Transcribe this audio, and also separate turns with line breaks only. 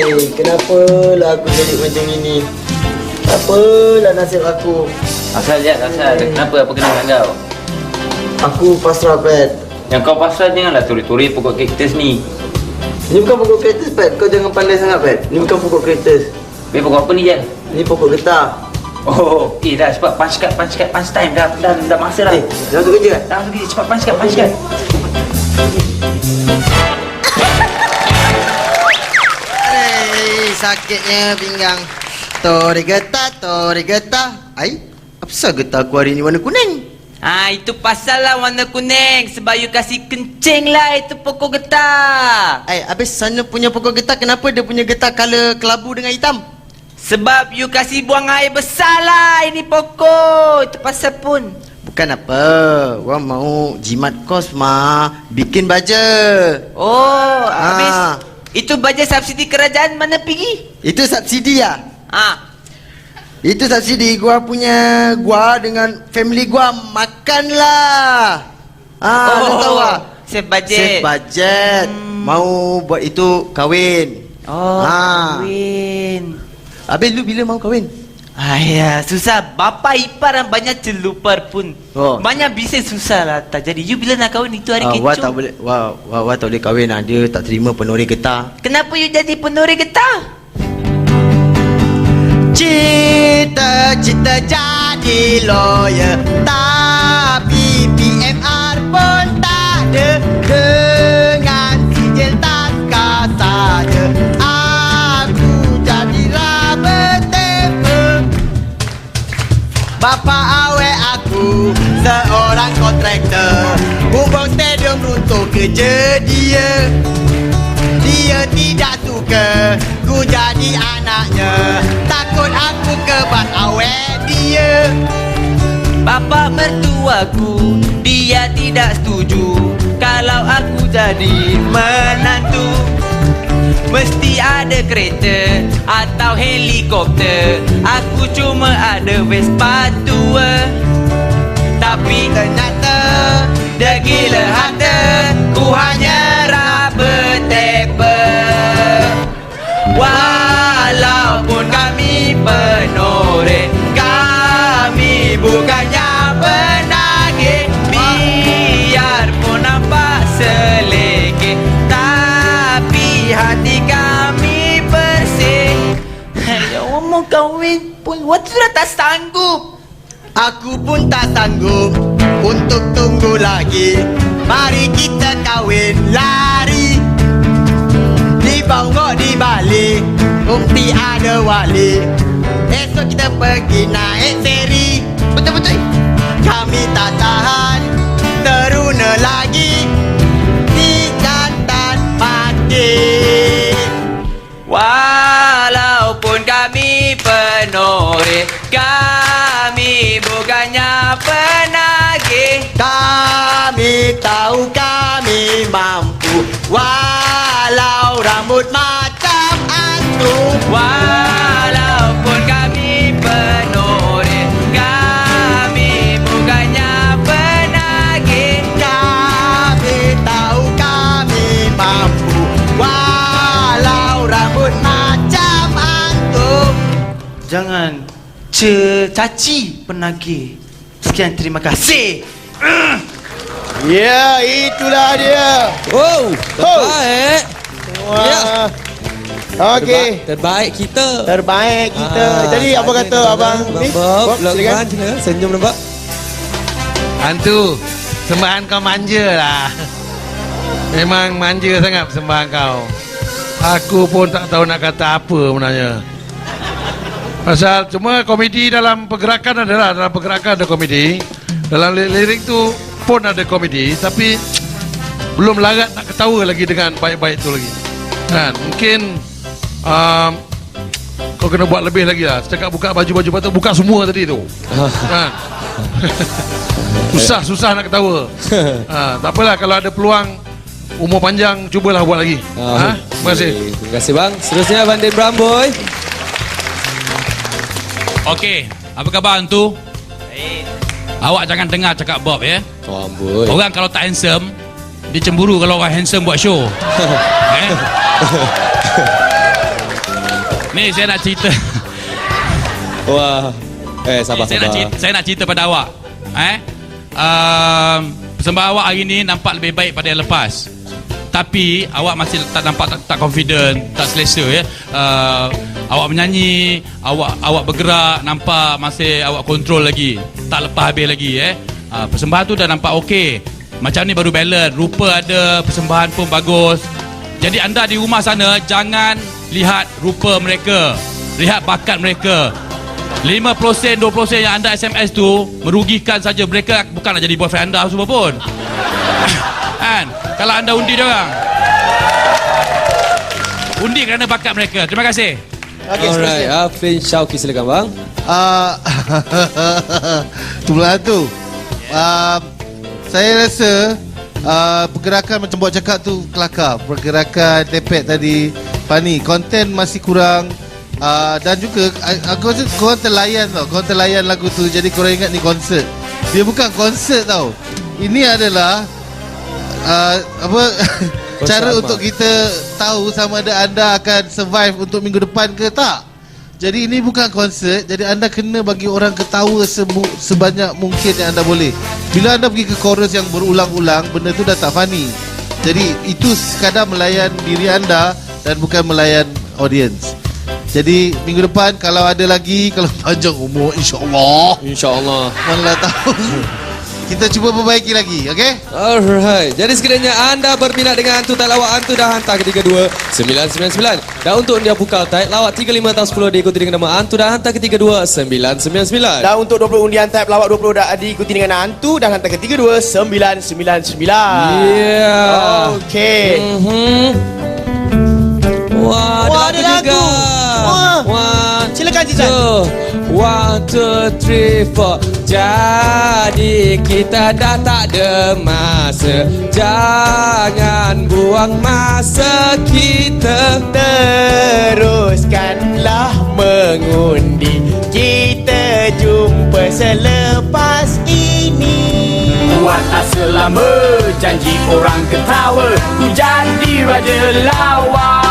Hai, kenapalah aku jadi macam ini? Apalah nasib aku?
Asal je, asal. Kenapa apa kena dengan kau?
Aku pasrah, Pat.
Yang kau pasal janganlah turi-turi pokok kaktus ni.
Ini bukan pokok kereta, Pat. Kau jangan pandai sangat, Pat. Ini bukan pokok kereta.
Weh pokok apa ni Jan?
Ini pokok getah.
Oh, eh dah cepat punch card, punch card, punch time dah dah dah masa dah.
Eh, dah masuk kerja kan?
Dah pergi cepat punch card, punch card.
Sakitnya pinggang. Tori getah, tori getah. Ai, apa pasal getah aku hari ni warna kuning?
Ha, itu pasal lah warna kuning. Sebab you kasih kencing lah itu pokok getah.
Ai, habis sana punya pokok getah kenapa dia punya getah color kelabu dengan hitam?
Sebab you kasih buang air besar lah ini pokok. Itu pasal pun.
Bukan apa, orang mau jimat kos mah, bikin baja.
Oh, habis.
Ah.
Itu bajet subsidi kerajaan mana pergi?
Itu subsidi ya?
Ha.
Itu subsidi gua punya gua dengan family gua makanlah. Ah, oh, tahu ah.
Save budget.
Save budget. Hmm. Mau buat itu kahwin.
Oh,
Ah.
kahwin.
Habis lu bila mau kahwin?
Ayah, susah. Bapa ipar yang banyak celupar pun.
Oh.
Banyak bisnes susah lah tak jadi. You bila nak kahwin itu hari
Ah,
kecoh.
wah tak boleh. Wah, wah, wah tak boleh kahwin ah. Dia tak terima penori getah.
Kenapa you jadi penuri getah?
Cita-cita jadi lawyer Tapi PMR Bapa awet aku Seorang kontraktor. Bumbung stadium runtuh kerja dia. Dia tidak suka Ku jadi anaknya. Takut aku kebas awet dia.
Bapa mertuaku Dia tidak setuju Kalau aku jadi menantu Mesti ada kereta Atau helikopter. Aku cuma ada Vespa tua Tapi
Ternyata
Dia gila harta Ku hanya mau kahwin pun Waktu sudah tak sanggup.
Aku pun tak sanggup Untuk tunggu lagi. Mari kita kahwin lari. Di bawah di balik Umti ada wali. Esok kita pergi naik feri Betul-betul. Kami tak tahan Teruna lagi
penoreh Kami bukannya penagih.
Kami tahu kami mampu. Walau rambut macam antum.
Walaupun Jangan ce-caci penagih Sekian terima kasih
Ya, itulah dia.
Oh, terbaik.
Wah.
Ya.
Okey.
Terba- Terbaik kita.
Terbaik kita.
Ah,
Jadi apa kata abang ni?
Bob,
silakan.
Senyum nampak?
Hantu Sembahan kau manja lah Memang manja sangat sembahan kau Aku pun tak tahu nak kata apa sebenarnya Pasal cuma komedi dalam pergerakan adalah Dalam pergerakan ada komedi Dalam li- lirik tu pun ada komedi Tapi belum larat nak ketawa lagi dengan baik-baik tu lagi Kan mungkin um, Kau kena buat lebih lagi lah Setakat buka baju-baju patut Buka semua tadi tu Kan Susah susah nak ketawa. ha, tak apalah kalau ada peluang umur panjang cubalah buat lagi. Ha? Terima kasih.
Terima kasih bang. Seterusnya Abang Dan Bramboy.
Okey, apa khabar hantu? Awak jangan dengar cakap Bob ya.
Oh amboi.
Orang kalau tak handsome, dia cemburu kalau orang handsome buat show. eh? Ni saya nak cerita.
Wah. Eh, sabar,
saya nak
sabar.
cerita, saya nak cerita pada awak. Eh? Um, persembahan awak hari ni nampak lebih baik pada yang lepas. Tapi awak masih tak nampak tak, tak confident, tak selesa ya. Uh, awak menyanyi, awak awak bergerak, nampak masih awak kontrol lagi. Tak lepas habis lagi eh. Uh, persembahan tu dah nampak okey. Macam ni baru balance, rupa ada, persembahan pun bagus. Jadi anda di rumah sana jangan lihat rupa mereka, lihat bakat mereka. 5% 20% yang anda SMS tu merugikan saja mereka bukan nak jadi boyfriend anda semua pun. kan? Kalau anda undi dia orang. Undi kerana bakat mereka. Terima kasih.
Okey,
Alright,
seterusnya.
Afin Syauki silakan bang.
Ah, tu pula tu. Ah, saya rasa ah, pergerakan macam buat cakap tu kelakar. Pergerakan tepet tadi Fani, konten masih kurang Ah, dan juga ah, aku rasa korang terlayan tau. Korang terlayan lagu tu jadi korang ingat ni konsert. Dia bukan konsert tau. Ini adalah uh, apa cara untuk kita tahu sama ada anda akan survive untuk minggu depan ke tak. Jadi ini bukan konsert, jadi anda kena bagi orang ketawa sebu, sebanyak mungkin yang anda boleh. Bila anda pergi ke chorus yang berulang-ulang, benda tu dah tak funny. Jadi itu sekadar melayan diri anda dan bukan melayan audience. Jadi minggu depan kalau ada lagi, kalau panjang umur insya-Allah,
InsyaAllah.
mana tahu. Kita cuba perbaiki lagi, okey?
Alright. Jadi sekiranya anda berminat dengan hantu tak lawak hantu dah hantar ke 32 999. Dan untuk dia pukal type lawak 35 atau 10 diikuti dengan nama hantu dah hantar ke 32 999.
Dan untuk 20 undian type lawak 20 dah diikuti dengan hantu dan hantar ketiga dua 999.
Yeah.
Okey.
Mhm. Wah,
Wah,
ada
ada
lagu
lagu.
juga.
Wah.
One, two, one, two, three, four. Jadi kita dah tak ada masa. Jangan buang masa kita.
Teruskanlah mengundi Kita jumpa selepas ini
Buatlah selama janji orang ketawa Ku jadi raja lawa